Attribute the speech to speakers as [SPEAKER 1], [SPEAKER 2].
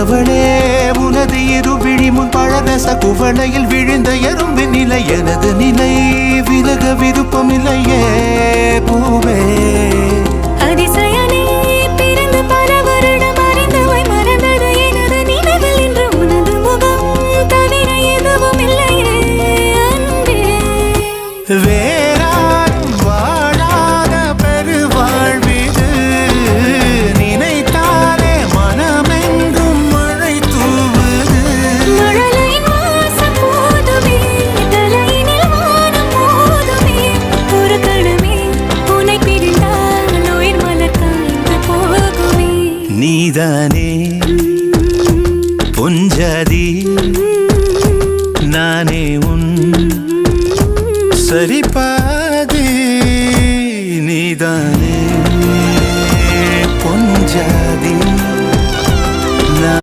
[SPEAKER 1] அவளே உனது இரு விழி முன் பழரச குவளையில் விழுந்த எறும்பின் நிலை எனது நிலை. விலக விருப்பமில்லையே பூவே.
[SPEAKER 2] அதிசயனே
[SPEAKER 1] நீதானே? புஞ்சதி. நானே உன் சரிபாதி. நீதானே. பொஞ்சாதி.